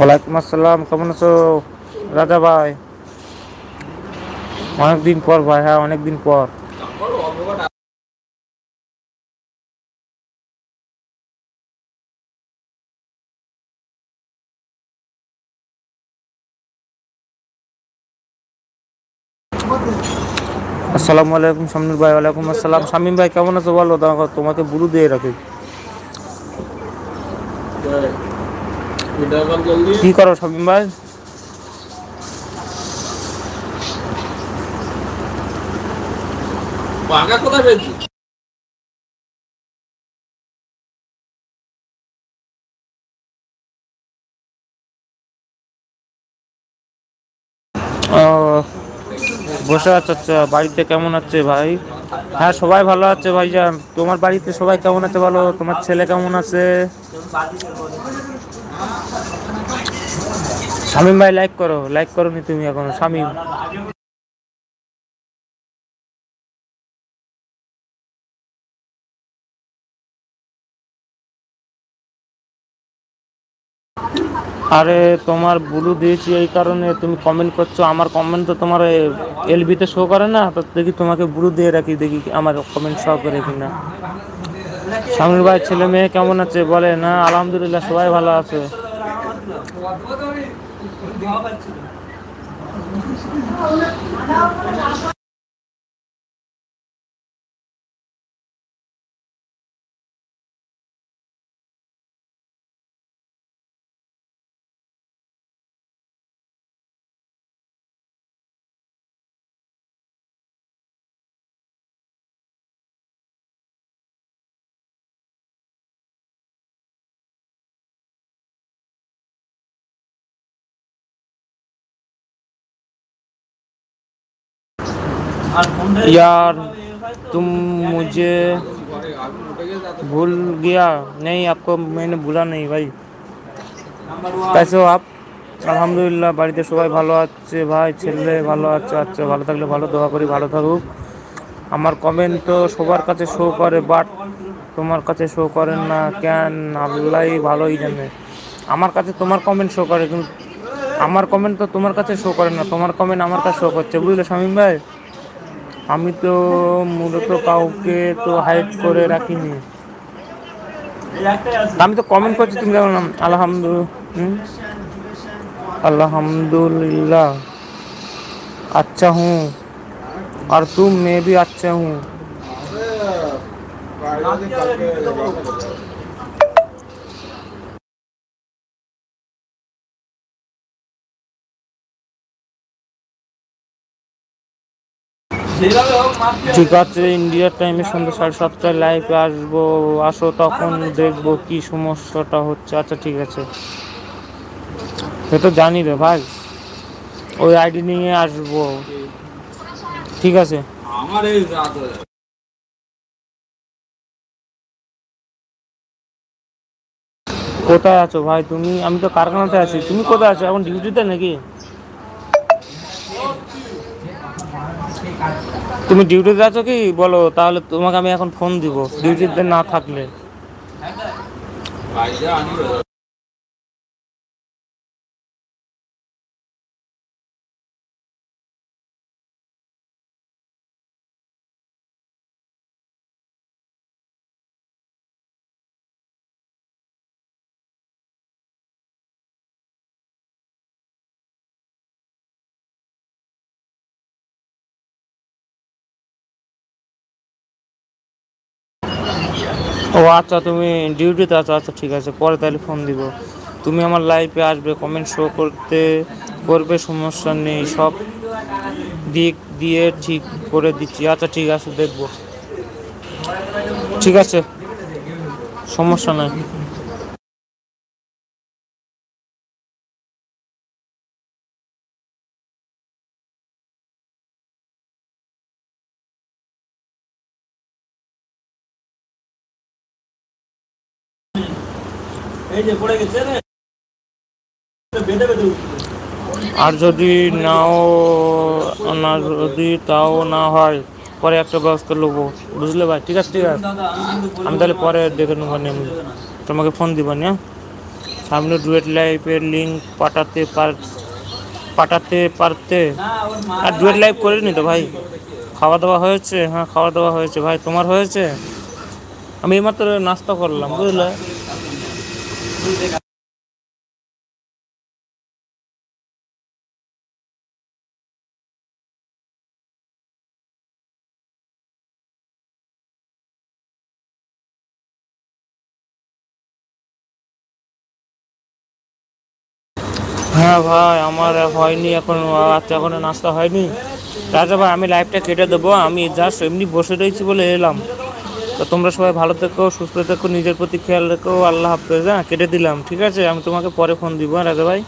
ওয়ালাইকুম আসসালাম, কেমন আছো? রাজা ভাই। অনেকদিন পর ভাই হ্যাঁ অনেকদিন পর। আসসালামু আলাইকুম, শামীম ভাই, ওয়ালাইকুম আসসালাম। শামীম ভাই, কেমন আছো? বলো, তোমাকে বুলু দিয়ে রাখি। কি করো শামীম ভাই পাকা কোথায় পেয়েছি? ও বসে আছো আচ্ছা বাড়িতে কেমন আছে ভাই? হ্যাঁ সবাই ভালো আছে ভাইজান। তোমার বাড়িতে সবাই কেমন আছে বলো? তোমার ছেলে কেমন আছে? শামিম ভাই লাইক করো লাইক করো নি তুমি এখনও শামিম আরে তোমার ব্লু দিয়েছি এই কারণে, তুমি কমেন্ট করছ, আমার কমেন্ট তো তোমার এলবিতে শো করে না, তো দেখি তোমাকে ব্লু দিয়ে রাখি, দেখি আমার কমেন্ট শো করে কিনা। স্বামীর ভাই, ছেলে মেয়ে কেমন আছে? বলে না, আলহামদুলিল্লাহ, সবাই ভালো আছে। সব আছে यार तुम मुझे भूल गया नहीं आपको मैंने भूला नहीं भाई कैसे हो आप আলহামদুলিল্লাহ বাড়িতে সবাই ভালো আছে ভাই ছেলে ভালো আছে আচ্ছা ভালো থাকলে ভালো দোয়া করি ভালো থাকুক আমার কমেন্ট তো সবার কাছে শো করে বাট তোমার কাছে শো করেন না কেন আল্লাহ ভালোই জানে আমার কাছে তোমার কমেন্ট শো করে কিন্তু আমার কমেন্ট তো তোমার কাছে শো করে না তোমার কমেন্ট আমার কাছে শো করছে বুঝলে শামীম ভাই আমি তো মূলত কাউকে তো হাইড করে রাখিনি। আমি তো কমেন্ট করছি, তুমি কেমন? আলহামদুলিল্লাহ আলহামদুলিল্লাহ। আচ্ছা হুম আর তুমি মেবি আচ্ছা হুম ঠিক আছে ইন্ডিয়ার টাইমে সন্ধ্যা সাড়ে সাতটায় লাইভে আসব আসো তখন দেখব কি সমস্যাটা হচ্ছে। আচ্ছা ঠিক আছে। সে তো জানি রে ভাই। ওই আইডি নিয়ে আসব। ঠিক আছে। আমার এই। কোথায় আছো ভাই তুমি? আমি তো কারখানাতে আছি। তুমি কোথায় আছো? এখন ডিউটিতে নাকি? তুমি ডিউটিতে আছো কি? বলো তাহলে তোমাকে আমি এখন ফোন দিব। ডিউটিতে না থাকলে। ও আচ্ছা তুমি ডিউটিতে আছো আচ্ছা ঠিক আছে, পরে তাহলে ফোন দিব। তুমি আমার লাইফে আসবে কমেন্ট শো করতে করবে, সমস্যা নেই, সব দিক দিয়ে ঠিক করে দিচ্ছি। আচ্ছা ঠিক আছে, দেখব। ঠিক আছে, সমস্যা নাই। আর যদি নাও না যদি তাও না হয় পরে একটা ব্যবস্থা নেব। বুঝলে ভাই? ঠিক আছে ঠিক আছে। আমি তাহলে পরে দেখে নেব নে। তোমাকে ফোন দিব না সামনে ডুয়েট লাইফের লিঙ্ক পাঠাতে পার পাঠাতে পারতে। না আর ডুয়েট লাইভ করিনি তো ভাই? খাওয়া দাওয়া হয়েছে? হ্যাঁ খাওয়া দাওয়া হয়েছে। ভাই তোমার হয়েছে? আমি এইমাত্র নাস্তা করলাম বুঝলে? হ্যাঁ ভাই, আমার হয়নি, এখন আচ্ছা এখনও নাস্তা হয়নি। রাজা ভাই, আমি লাইভটা কেটে দেবো, আমি জাস্ট এমনি বসে রয়েছি বলে এলাম। তো তোমরা সবাই ভালো থেকো, সুস্থ থেকো, নিজের প্রতি খেয়াল রেখো, আল্লাহ হাফেজ হ্যাঁ কেটে দিলাম, ঠিক আছে? আমি তোমাকে পরে ফোন দিব হ্যাঁ রাজা ভাই?